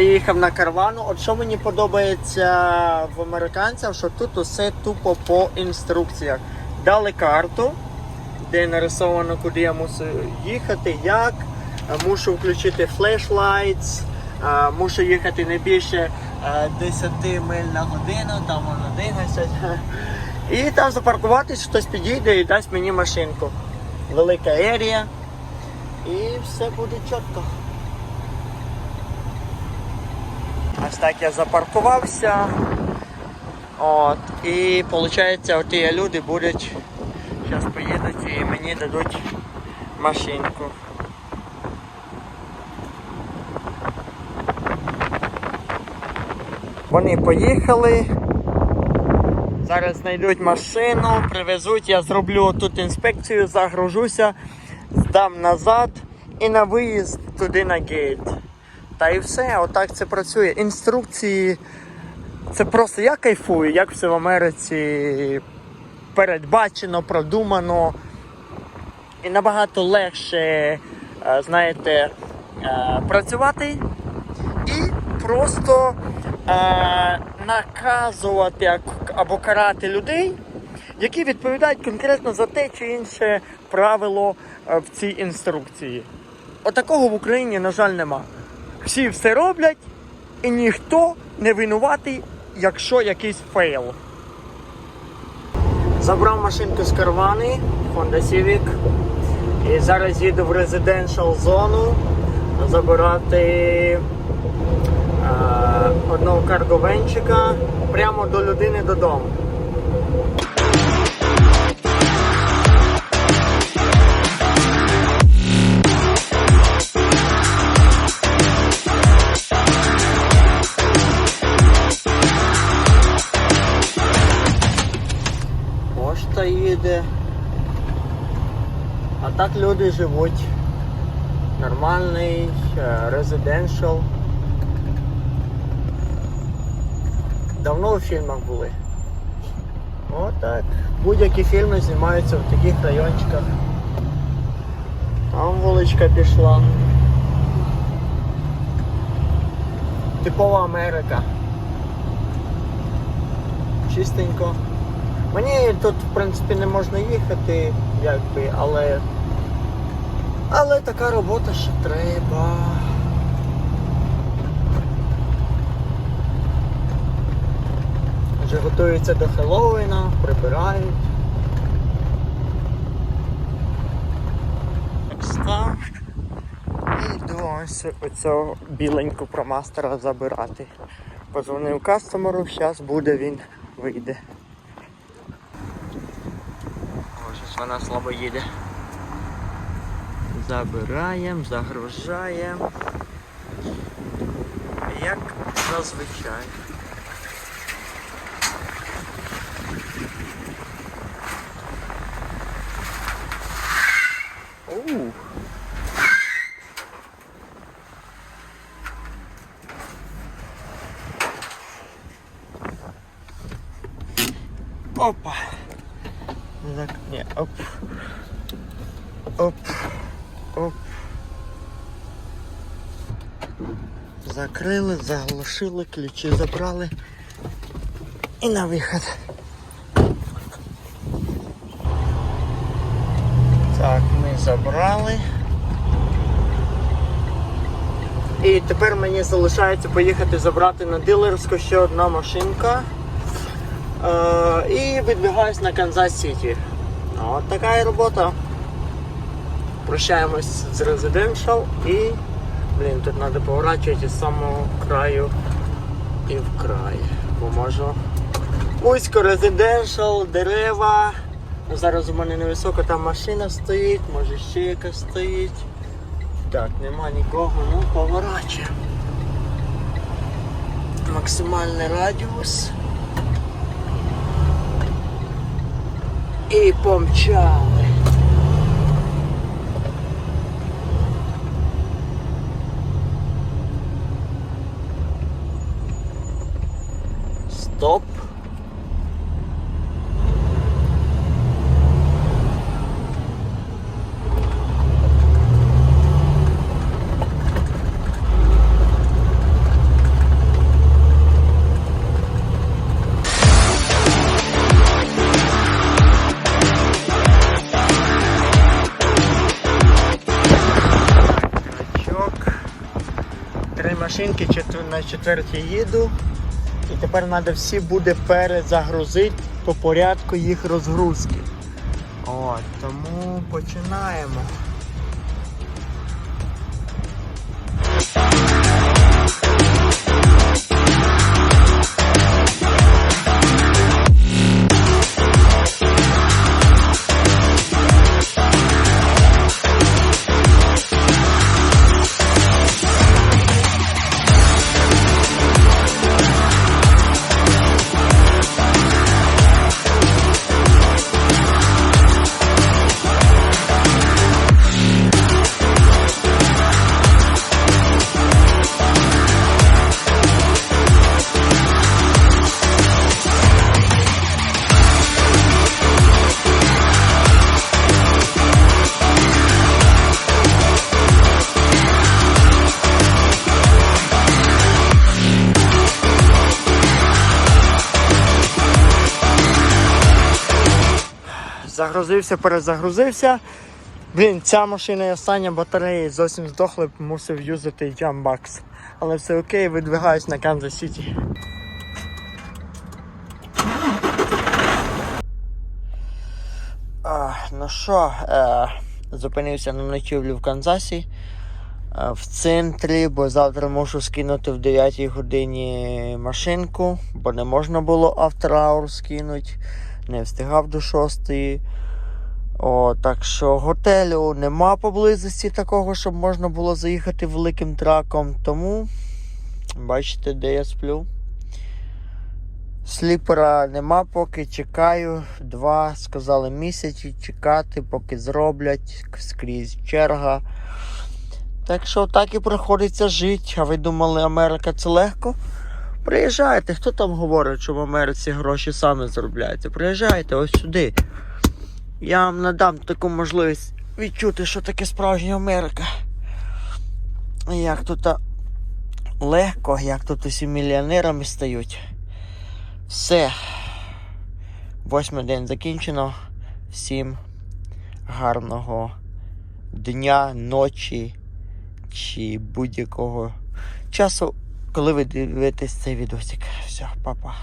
Заїхав на карвану. От що мені подобається в американців, що тут усе тупо по інструкціях. Дали карту, де нарисовано, куди я мушу їхати, як. Е, Мушу включити флешлайтс, е, мушу їхати не більше е, 10 миль на годину, там 11. І там запаркуватись, хтось підійде і дасть мені машинку. Велика ерія. І все буде чітко. Ось так я запаркувався. От, і виходить, оті люди будуть, зараз поїдуть і мені дадуть машинку. Вони поїхали. Зараз знайдуть машину, привезуть, я зроблю тут інспекцію, загружуся, здам назад і на виїзд туди на гейт. Та і все, отак це працює. Інструкції. Це просто я кайфую, як все в Америці передбачено, продумано. І набагато легше, е, знаєте, е, працювати і просто е, наказувати або карати людей, які відповідають конкретно за те чи інше правило в цій інструкції. Отакого в Україні, на жаль, нема. Всі все роблять, і ніхто не винуватий, якщо якийсь фейл. Забрав машинку з карвани Honda Civic. І зараз їду в резиденшал зону забирати е, одного карговенчика прямо до людини додому. Пошта їде. А так люди живуть. Нормальний резиденшал. Давно у фільмах були. Отак. Будь-які фільми знімаються в таких райончиках. Там вуличка пішла. Типова Америка. Чистенько. Мені тут, в принципі, не можна їхати, якби, але. Але така робота ще треба. Вже готуються до Хеллоуіна, прибирають. І йду ось оцього біленьку промастера забирати. Позвонив кастомеру, зараз буде він вийде. Щось вона слабо їде. Забираємо, загружаємо. Як зазвичай. Ух. Опа. Зак... Не, оп. Оп. Оп. Закрили, заглушили, ключі забрали. І на вихід. Так, ми забрали. І тепер мені залишається поїхати забрати на дилерську ще одна машинка. І відбігаюсь на Канзас Сіті. От така і робота. Прощаємось з Residential і. Блін, тут треба поворачувати з самого краю і в край. Бо можу. Вузько Residential, дерева. Ну, Зараз у мене невисоко там машина стоїть, може ще якась стоїть. Так, нема нікого, ну поворачуємо. Максимальний радіус. І помчали. Машинки на четвертій їду. І тепер треба всі буде перезагрузити по порядку їх розгрузки. От, тому починаємо. Загрузився, перезагрузився. Блін, ця машина і остання батареї зовсім здохли, мусив юзати Jambox. Але все окей, видвигаюсь на Канзас Сіті. Ну що, е, зупинився на ночівлю в Канзасі е, в центрі, бо завтра мушу скинути в 9 годині машинку, бо не можна було hours скинути, не встигав до 6. О, так що готелю нема поблизості такого, щоб можна було заїхати великим траком. Тому бачите, де я сплю. Сліпера нема, поки чекаю. Два, сказали місяці чекати, поки зроблять скрізь черга. Так що так і приходиться жити. А ви думали, Америка це легко? Приїжджайте, хто там говорить, що в Америці гроші самі заробляються? Приїжджайте ось сюди. Я вам надам таку можливість відчути, що таке справжня Америка. Як тут легко, як тут усі мільйонерами стають. Все. Восьмий день закінчено. Всім гарного дня, ночі чи будь-якого часу, коли ви дивитесь цей відосик. Все, папа.